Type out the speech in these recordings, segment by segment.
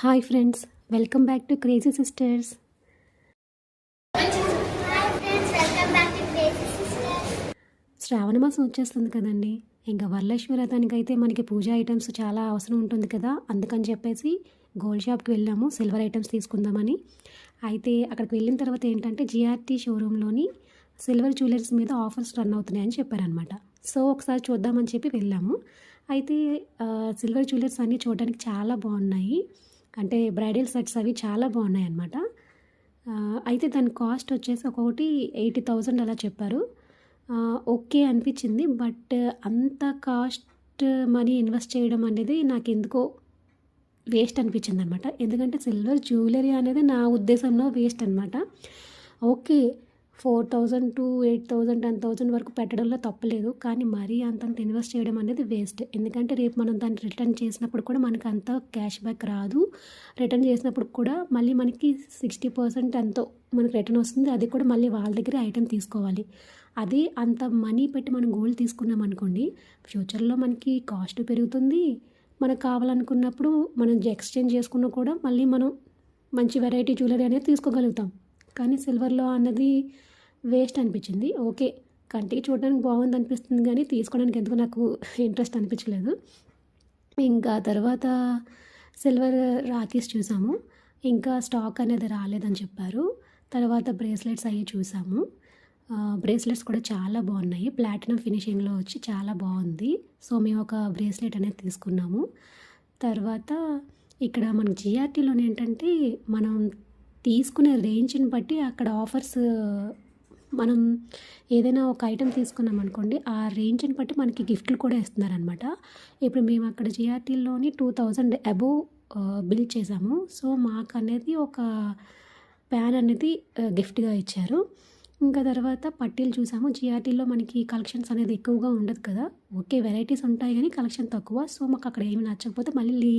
Hi friends welcome back to crazy sisters Shravana మాసం వచ్చేస్తుంది కదండి. ఇంకా వరలక్ష్మి వ్రతానికి అయితే మనకి పూజా ఐటమ్స్ చాలా అవసరం ఉంటుంది కదా. అందుకని చెప్పేసి గోల్డ్ షాప్కి వెళ్ళాము. సిల్వర్ ఐటమ్స్ తీసుకుందామని. అయితే అక్కడికి వెళ్ళిన తర్వాత ఏంటంటే జిఆర్టీ షోరూంలోని సిల్వర్ జ్యువెలర్స్ మీద ఆఫర్స్ రన్ అవుతున్నాయని చెప్పారనమాట సో ఒకసారి చూద్దామని చెప్పి వెళ్ళాము. అయితే సిల్వర్ జ్యువెలర్స్ అన్నీ చూడడానికి చాలా బాగున్నాయి. అంటే బ్రైడల్ సెట్స్ అవి చాలా బాగున్నాయి అన్నమాట అయితే దాని కాస్ట్ వచ్చేసి ఒక్కొక్కటి ఎయిటీ థౌజండ్ అలా చెప్పారు. ఓకే అనిపించింది బట్ అంత కాస్ట్ మనీ ఇన్వెస్ట్ చేయడం అనేది నాకు ఎందుకో వేస్ట్ అనిపించింది అనమాట ఎందుకంటే సిల్వర్ జ్యువెలరీ అనేది నా ఉద్దేశంలో వేస్ట్ అనమాట okay four thousand to eight thousand ten thousand వరకు పెట్టడంలో తప్పలేదు. కానీ మరీ అంతంత ఇన్వెస్ట్ చేయడం అనేది వేస్ట్. ఎందుకంటే రేపు మనం దాన్ని రిటర్న్ చేసినప్పుడు కూడా మనకు అంత క్యాష్ బ్యాక్ రాదు. రిటర్న్ చేసినప్పుడు కూడా మళ్ళీ మనకి సిక్స్టీ పర్సెంట్ ఎంతో మనకి రిటర్న్ వస్తుంది. అది కూడా మళ్ళీ వాళ్ళ దగ్గర ఐటెం తీసుకోవాలి. అది అంత మనీ పెట్టి మనం గోల్డ్ తీసుకున్నాం అనుకోండి ఫ్యూచర్లో మనకి కాస్ట్ పెరుగుతుంది. మనకు కావాలనుకున్నప్పుడు మనం ఎక్స్చేంజ్ చేసుకున్నా కూడా మళ్ళీ మనం మంచి వెరైటీ జ్యువెలరీ అనేది తీసుకోగలుగుతాం. కానీ సిల్వర్లో అన్నది వేస్ట్ అనిపించింది. ఓకే కంటికి చూడడానికి బాగుంది అనిపిస్తుంది కానీ తీసుకోవడానికి ఎందుకు నాకు ఇంట్రెస్ట్ అనిపించలేదు. ఇంకా తర్వాత సిల్వర్ రాఖీస్ చూసాము. ఇంకా స్టాక్ అనేది రాలేదని చెప్పారు. తర్వాత బ్రేస్లెట్స్ అవి చూసాము. బ్రేస్లెట్స్ కూడా చాలా బాగున్నాయి. ప్లాటినం ఫినిషింగ్లో వచ్చి చాలా బాగుంది. సో మేము ఒక బ్రేస్లెట్ అనేది తీసుకున్నాము. తర్వాత ఇక్కడ మన జిఆర్టీలోనే ఏంటంటే మనం తీసుకునే రేంజ్ని బట్టి అక్కడ ఆఫర్స్ మనం ఏదైనా ఒక ఐటెం తీసుకున్నాం అనుకోండి ఆ రేంజ్ని బట్టి మనకి గిఫ్ట్లు కూడా ఇస్తున్నారనమాట ఇప్పుడు మేము అక్కడ జిఆర్టీలోని టూ థౌజండ్ అబోవ్ బిల్ చేసాము. సో మాకు అనేది ఒక ప్యాన్ అనేది గిఫ్ట్గా ఇచ్చారు. ఇంకా తర్వాత పట్టీలు చూసాము. జిఆర్టీలో మనకి కలెక్షన్స్ అనేది ఎక్కువగా ఉండదు కదా. ఓకే వెరైటీస్ ఉంటాయి కానీ కలెక్షన్ తక్కువ. సో మాకు అక్కడ ఏమి నచ్చకపోతే మళ్ళీ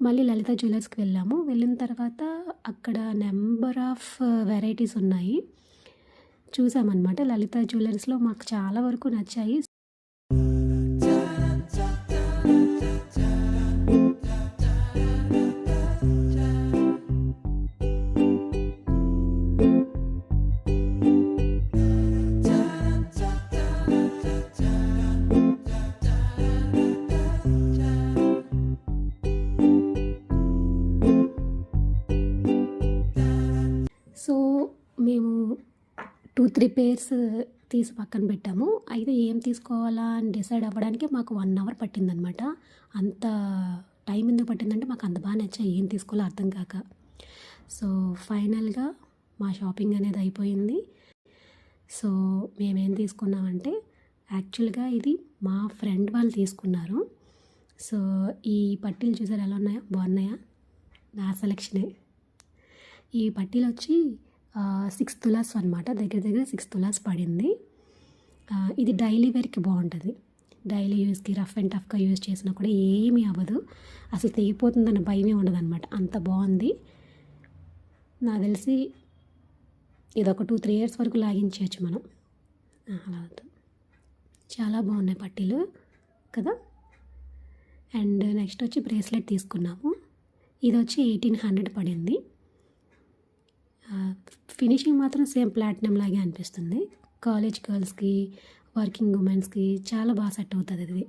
మళ్ళీ లలిత జ్యువెలర్స్కి వెళ్ళాము. వెళ్ళిన తర్వాత అక్కడ నెంబర్ ఆఫ్ వెరైటీస్ ఉన్నాయి. చూసామన్నమాట లలిత జ్యువెలర్స్లో మాకు చాలా వరకు నచ్చాయి. టూ త్రీ పేర్స్ తీసి పక్కన పెట్టాము. అయితే ఏం తీసుకోవాలా అని డిసైడ్ అవ్వడానికి మాకు వన్ అవర్ పట్టిందనమాట. అంత టైం ఎందుకు పట్టిందంటే మాకు అంత బాగా నచ్చాయి. ఏం తీసుకోవాలో అర్థం కాక. సో ఫైనల్గా మా షాపింగ్ అనేది అయిపోయింది. సో మేమేం తీసుకున్నామంటే యాక్చువల్గా ఇది మా ఫ్రెండ్ వాళ్ళు తీసుకున్నారు. సో ఈ పట్టీలు చూసారు? ఎలా ఉన్నాయా? బాగున్నాయా? నా సెలక్షనే. ఈ పట్టీలు వచ్చి సిక్స్ తులాస్ అనమాట దగ్గర దగ్గర సిక్స్ తులాస్ పడింది. ఇది డైలీ వేర్కి బాగుంటుంది. డైలీ యూస్కి రఫ్ అండ్ టఫ్గా యూజ్ చేసినా కూడా ఏమీ అవ్వదు. అసలు తెగిపోతుందన్న భయమే ఉండదన్నమాట. అంత బాగుంది. నాకు తెలిసి ఇది ఒక టూ త్రీ ఇయర్స్ వరకు లాగించవచ్చు మనం. అలా అవుతుంది చాలా బాగున్నాయి పట్టీలు కదా? అండ్ నెక్స్ట్ వచ్చి బ్రేస్లెట్ తీసుకున్నాము. ఇది వచ్చి ఎయిటీన్ హండ్రెడ్ పడింది. ఫినిషింగ్ మాత్రం సేమ్ ప్లాటినం లాగే అనిపిస్తుంది. కాలేజ్ గర్ల్స్కి వర్కింగ్ ఉమెన్స్కి చాలా బాగా సెట్ అవుతుంది ఇది.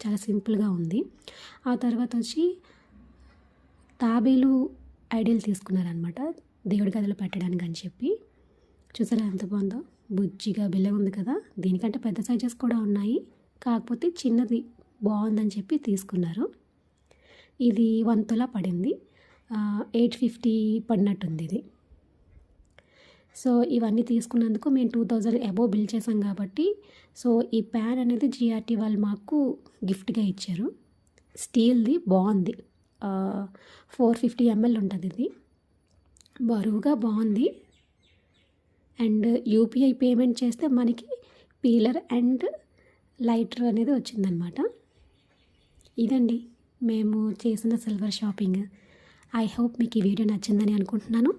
చాలా సింపుల్గా ఉంది. ఆ తర్వాత వచ్చి తాబేలు ఐడియల్ తీసుకున్నారనమాట దేవుడి గదిలో పెట్టడానికి అని చెప్పి. చూసారా ఎంత బాగుందో? బుజ్జిగా బిల్లగా ఉంది కదా? దీనికంటే పెద్ద సైజెస్ కూడా ఉన్నాయి. కాకపోతే చిన్నది బాగుందని చెప్పి తీసుకున్నారు. ఇది వన్ తులా పడింది. ఎయిట్ ఫిఫ్టీ పడినట్టుంది ఇది. సో ఇవన్నీ తీసుకున్నందుకు మేము టూ థౌజండ్ అబోవ్ బిల్ చేసాం కాబట్టి సో ఈ ప్యాన్ అనేది జిఆర్టీ వాళ్ళు మాకు గిఫ్ట్గా ఇచ్చారు. స్టీల్ది బాగుంది. ఫోర్ ఫిఫ్టీ ఎంఎల్ ఉంటుంది ఇది. బరువుగా బాగుంది. అండ్ యూపీఐ పేమెంట్ చేస్తే మనకి పీలర్ అండ్ లైటర్ అనేది వచ్చిందనమాట ఇదండి మేము చేసిన సిల్వర్ షాపింగ్. ఐ హోప్ మీకు ఈ వీడియో నచ్చిందని అనుకుంటున్నాను.